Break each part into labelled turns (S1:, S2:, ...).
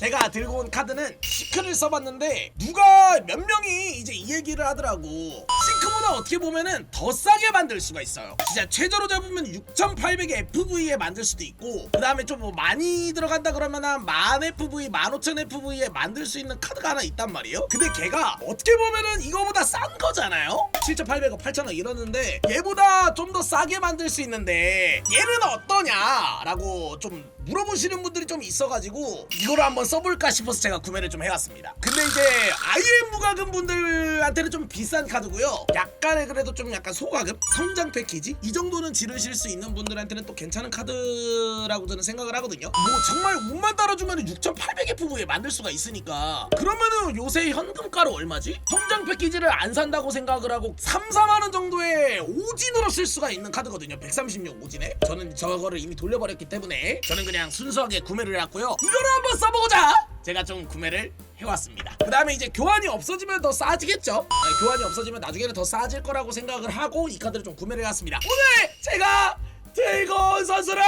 S1: 제가 들고 온 카드는 시크를 써봤는데 누가 몇 명이 이제 이 얘기를 하더라고. 시크보다 어떻게 보면은 더 싸게 만들 수가 있어요. 진짜 최저로 잡으면 6,800의 FV에 만들 수도 있고 그 다음에 좀 뭐 많이 들어간다 그러면 한10,000 FV, 15,000 FV에 만들 수 있는 카드가 하나 있단 말이에요. 근데 걔가 어떻게 보면은 이거보다 싼 거잖아요. 7,800원, 8,000원 이러는데 얘보다 좀 더 싸게 만들 수 있는데 얘는 어떠냐 라고 좀 물어보시는 분들이 좀 있어가지고 이거를 한번 써볼까 싶어서 제가 구매를 좀 해왔습니다. 근데 이제 아예 무과금 분들한테는 좀 비싼 카드고요. 약간의 그래도 좀 약간 소가금? 성장 패키지? 이 정도는 지르실 수 있는 분들한테는 또 괜찮은 카드라고 저는 생각을 하거든요. 뭐 정말 운만 따라주면 6,800의 FV에 만들 수가 있으니까. 그러면은 요새 현금가로 얼마지? 성장 패키지를 안 산다고 생각을 하고 3, 4만 원 정도의 오진으로 쓸 수가 있는 카드거든요. 136 오진에. 저는 저거를 이미 돌려버렸기 때문에 저는 그냥 순수하게 구매를 해왔고요. 이거를 한번 써보자 제가 좀 구매를 해왔습니다. 그 다음에 이제 교환이 없어지면 더 싸지겠죠? 네, 교환이 없어지면 나중에는 더 싸질 거라고 생각을 하고 이 카드를 좀 구매를 해왔습니다. 오늘 제가 들고 온 선수는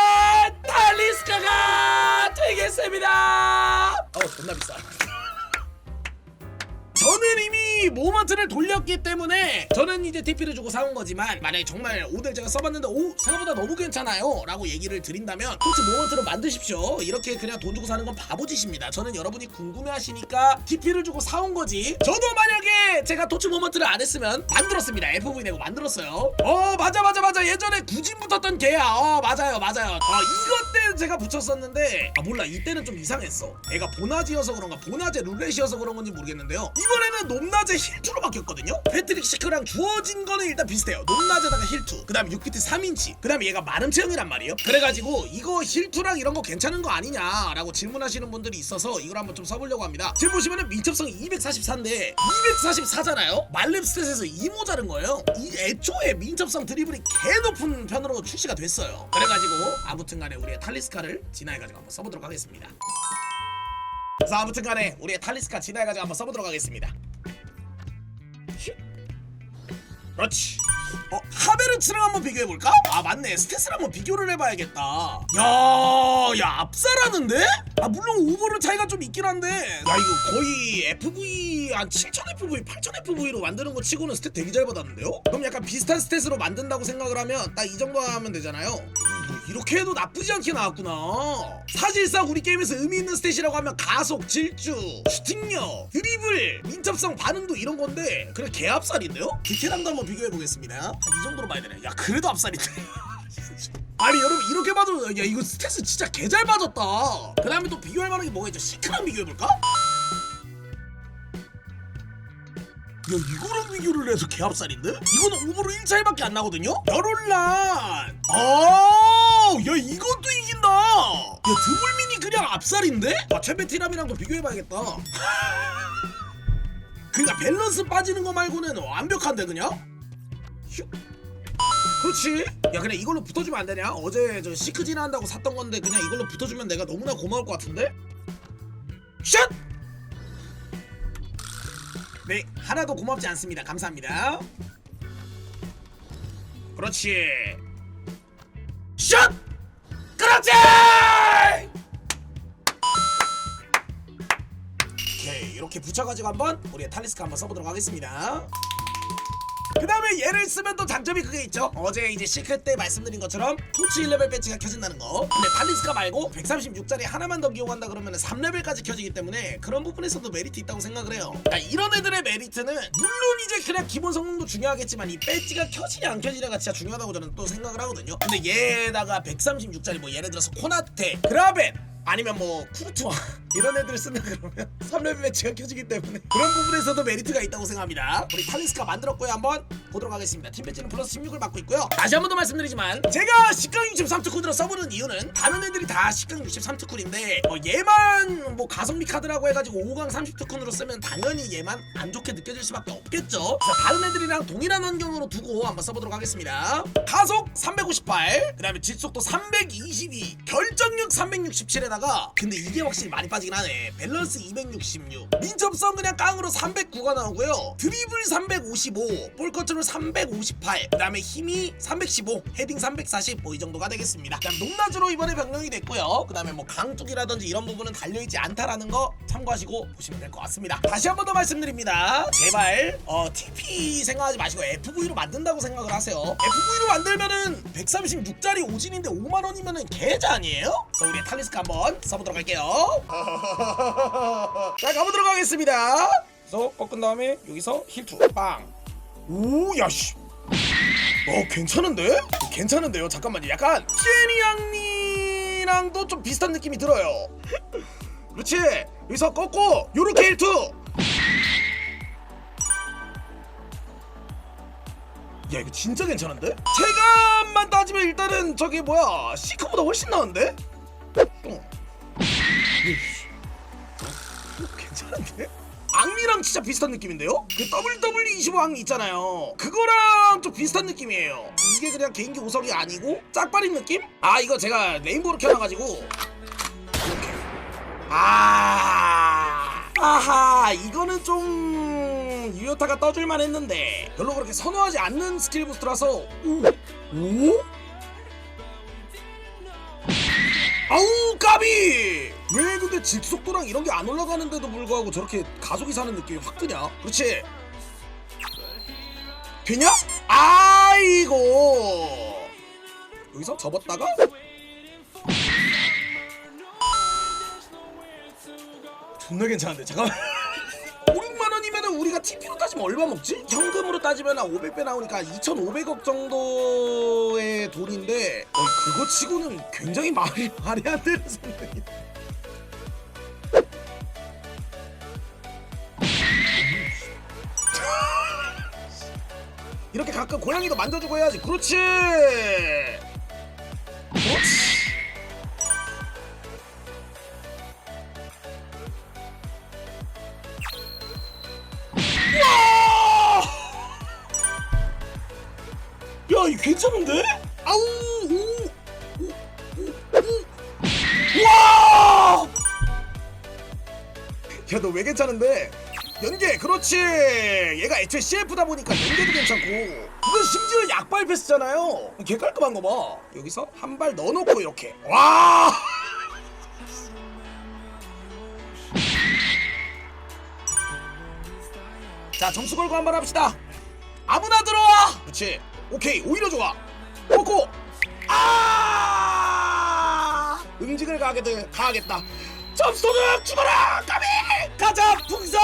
S1: 탈리스카가 되겠습니다! 어 존나 비싸 저는 이미 모먼트를 돌렸기 때문에 저는 이제 TP를 주고 사온 거지만 만약에 정말 오늘 제가 써봤는데 오 생각보다 너무 괜찮아요 라고 얘기를 드린다면 토치 모먼트를 만드십시오. 이렇게 그냥 돈 주고 사는 건 바보짓입니다. 저는 여러분이 궁금해하시니까 TP를 주고 사온 거지. 저도 만약에 제가 토치 모먼트를 안 했으면 만들었습니다. FV 내고 만들었어요. 어 맞아 맞아 맞아. 예전에 구진 붙었던 걔야. 어 맞아요 맞아요. 어 이것 때 제가 붙였었는데 아 몰라. 이때는 좀 이상했어. 애가 보나지여서 그런가 보나제 룰렛이어서 그런 건지 모르겠는데요. 이 번에는 높낮에 힐투로 바뀌었거든요? 패트릭 시크랑 주어진 거는 일단 비슷해요. 높낮에다가 힐투 그 다음에 6피트 3인치 그 다음에 얘가 마름 체형이란 말이에요. 그래가지고 이거 힐투랑 이런 거 괜찮은 거 아니냐 라고 질문하시는 분들이 있어서 이걸 한번 좀 써보려고 합니다. 지금 보시면은 민첩성 244인데 244잖아요? 말렙 스탯에서 2 모자른 거예요. 이 애초에 민첩성 드리블이 개 높은 편으로 출시가 됐어요. 그래가지고 아무튼간에 우리의 탈리스카를 진화해가지고 한번 써보도록 하겠습니다 그래서 아무튼간에 우리의 탈리스카 진화해가지고 한번 써보도록 하겠습니다 슉. 그렇지 어 하베르츠랑 한번 비교해볼까? 아 맞네 스탯을 한번 비교를 해봐야겠다 야야 앞살하는데? 아 물론 오버를 차이가 좀 있긴 한데 야 이거 거의 FV 한 7000 FV 8000 FV로 만드는 거 치고는 스탯 되게 잘 받았는데요? 그럼 약간 비슷한 스탯으로 만든다고 생각을 하면 딱 이 정도 하면 되잖아요 뭐 이렇게 해도 나쁘지 않게 나왔구나. 사실상 우리 게임에서 의미 있는 스탯이라고 하면 가속, 질주, 슈팅력, 드리블, 민첩성, 반응도 이런 건데 그래 개압살인데요? 디테일함도 한번 비교해보겠습니다. 한이 정도로 봐야 되네. 야 그래도 압살인데. 아니 여러분 이렇게 봐도 야 이거 스탯은 진짜 개 잘 빠졌다. 그 다음에 또 비교할 만한 게 뭐가 있죠? 시크랑 비교해볼까? 이거랑 비교를 해서 개압살인데? 이거는 오버로 1차이밖에 안 나거든요? 열올란 아 야 이것도 이긴다 야 드물민이 그냥 압살인데? 아 챔베티람이랑도 비교해봐야겠다 그니까 밸런스 빠지는 거 말고는 완벽한데 그냥? 슉 그렇지 야 그래 이걸로 붙어주면 안 되냐? 어제 저 시크 진화한다고 샀던 건데 그냥 이걸로 붙어주면 내가 너무나 고마울 것 같은데? 샷! 네 하나도 고맙지 않습니다 감사합니다 그렇지 샷! 그렇지! 오케이 이렇게 붙여가지고 한번 우리의 탈리스카 한번 써보도록 하겠습니다 그 다음에 얘를 쓰면 또 장점이 그게 있죠. 어제 이제 시크 때 말씀드린 것처럼 토치 1레벨 배치가 켜진다는 거. 근데 탈리스카 말고 136짜리 하나만 더 기용한다 그러면 3레벨까지 켜지기 때문에 그런 부분에서도 메리트 있다고 생각을 해요. 그러니까 이런 애들의 메리트는 물론 이제 그냥 기본 성능도 중요하겠지만 이 배지가 켜지냐 안 켜지냐가 진짜 중요하다고 저는 또 생각을 하거든요. 근데 얘에다가 136짜리 뭐 예를 들어서 코나테 그라벤 아니면 뭐 쿠르투아 이런 애들을 쓴다 그러면 3레벨 배치가 켜지기 때문에 그런 부분에서도 메리트가 있다고 생각합니다. 우리 탈리스카 만들었고요. 한번 보도록 하겠습니다. 팀 배치는 플러스 16을 받고 있고요. 다시 한 번 더 말씀드리지만 제가 식강 63특훈으로 써보는 이유는 다른 애들이 다 식강 63특훈인데 어, 얘만 뭐 가성비 카드라고 해가지고 5강 30특훈으로 쓰면 당연히 얘만 안 좋게 느껴질 수밖에 없겠죠. 다른 애들이랑 동일한 환경으로 두고 한번 써보도록 하겠습니다. 가속 358그 다음에 질속도 322 결정력 367에 다가 데다가 근데 이게 확실히 많이 빠지긴 하네. 밸런스 266 민첩성 그냥 깡으로 309가 나오고요. 드리블 355 볼 컨트롤 358 그다음에 힘이 315 헤딩 340 뭐 이 정도가 되겠습니다. 그다음 높낮이로 이번에 변경이 됐고요. 그다음에 뭐 강tuk이라든지 이런 부분은 달려있지 않다라는 거 참고하시고 보시면 될 것 같습니다. 다시 한 번 더 말씀드립니다. 제발 어 TP 생각하지 마시고 FV로 만든다고 생각을 하세요. FV로 만들면은 136짜리 오진인데 5만원이면은 개자 아니에요? 그래서 우리 탈리스크 한번 써보도록 할게요 자 가보도록 하겠습니다 그래서 꺾은 다음에 여기서 힐투 빵 오, 야씨. 어, 괜찮은데? 괜찮은데요? 잠깐만요. 약간 티에니 양이랑도 좀 비슷한 느낌이 들어요. 그렇지. 여기서 꺾고 요렇게 힐투. 야, 이거 진짜 괜찮은데? 체감만 따지면 일단은 저기 뭐야 시크보다 훨씬 나은데? 어. 괜찮은데? 악리랑 진짜 비슷한 느낌인데요? 그 WWE25 악리 있잖아요. 그거랑 좀 비슷한 느낌이에요. 이게 그냥 개인기 오석이 아니고 짝발인 느낌? 아 이거 제가 레인보우로 켜놔가지고 이렇게. 아 아하 이거는 좀 유효타가 떠줄만 했는데 별로 그렇게 선호하지 않는 스킬 부스트라서 오? 오? 아우 까비 왜 근데 직속도랑 이런 게 안 올라가는데도 불구하고 저렇게 가속이 사는 느낌이 확 드냐? 그렇지? 되냐? 아이고! 여기서 접었다가? 존나 괜찮은데 잠깐만. 5, 6만 원이면은 우리가 TP로 따지면 얼마 먹지? 현금으로 따지면 한 500배 나오니까 2,500억 정도의 돈인데 어, 그거 치고는 굉장히 말이 말이 안 되는 선택이. 이렇게 가끔 고양이도 만져주고 해야지. 그렇지. 그렇지. 와! 야, 이 괜찮은데? 아우! 오! 오! 오! 오! 와! 야, 너 왜 괜찮은데? 연계, 그렇지! 얘가 애초에 CF다 보니까 연계도 괜찮고. 이건 심지어 약발 패스잖아요. 개 깔끔한 거 봐. 여기서 한 발 넣어놓고 이렇게. 와! 자 점수 걸고 한 번 합시다 아무나 들어와 그렇지 오케이 오히려 좋아 먹고 아 응징을 가게들 가겠다 점수 도둑 죽어라 까비 가자 풍선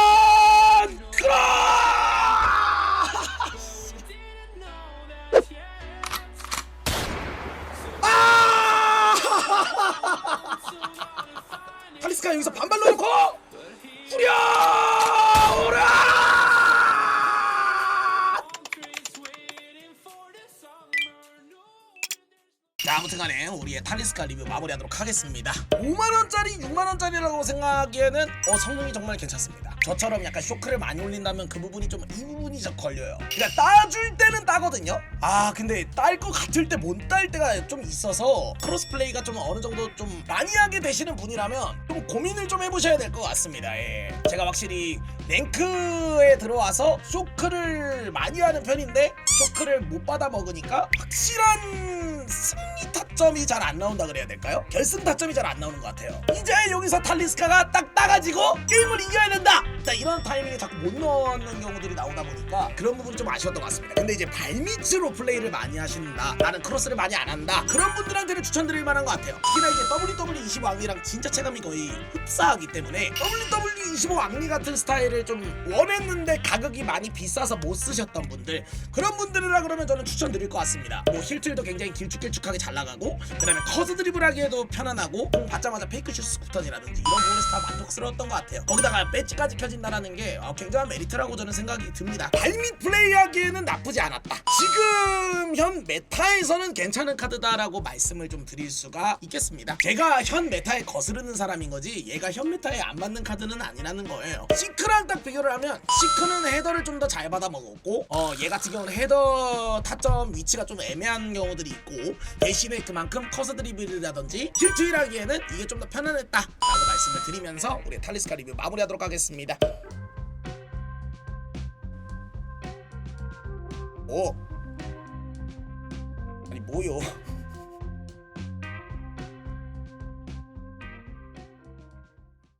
S1: 자 아무튼간에 우리의 탈리스카 리뷰 마무리하도록 하겠습니다. 5만원짜리 6만원짜리라고 생각하기에는 어 성능이 정말 괜찮습니다 저처럼 약간 쇼크를 많이 올린다면 그 부분이 좀 이 부분이 좀 걸려요 그러니까 따줄 때는 따거든요 아 근데 딸 것 같을 때 못 딸 때가 좀 있어서 크로스플레이가 좀 어느 정도 좀 많이 하게 되시는 분이라면 좀 고민을 좀 해보셔야 될 것 같습니다 예. 제가 확실히 랭크에 들어와서 쇼크를 많이 하는 편인데 쇼크를 못 받아 먹으니까 확실한 승리 타점이 잘 안 나온다 그래야 될까요? 결승 타점이 잘 안 나오는 것 같아요. 이제 여기서 탈리스카가 딱 따가지고 게임을 이겨야 된다. 자, 이런 타이밍에 자꾸 못 넣는 경우들이 나오다 보니까 그런 부분이 좀 아쉬웠던 것 같습니다. 근데 이제 발밑으로 플레이를 많이 하신다. 나는 크로스를 많이 안 한다. 그런 분들한테는 추천드릴 만한 것 같아요. 특히나 이제 WWE25 왕리랑 진짜 체감이 거의 흡사하기 때문에 WWE25 왕리 같은 스타일을 좀 원했는데 가격이 많이 비싸서 못 쓰셨던 분들 그런 분들이라 그러면 저는 추천드릴 것 같습니다. 뭐 힐틀도 굉장히 길쭉길쭉하게 잘 나가고 그다음에 커즈 드리블 하기에도 편안하고 공 받자마자 페이크 슛 스쿠터지라든지 이런 부분에서 다 만족스러웠던 것 같아요. 거기다가 배지까지 켜진 떨어진다라는 게 어, 굉장한 메리트라고 저는 생각이 듭니다. 발밑 플레이하기에는 나쁘지 않았다. 지금 현 메타에서는 괜찮은 카드다라고 말씀을 좀 드릴 수가 있겠습니다. 제가 현 메타에 거스르는 사람인 거지 얘가 현 메타에 안 맞는 카드는 아니라는 거예요. 시크랑 딱 비교를 하면 시크는 헤더를 좀 더 잘 받아 먹었고 어, 얘 같은 경우는 헤더 타점 위치가 좀 애매한 경우들이 있고 대신에 그만큼 커서 드리블이라든지 힐트일하기에는 이게 좀 더 편안했다 라고 말씀을 드리면서 우리 탈리스카 리뷰 마무리하도록 하겠습니다. 오 아니 뭐요?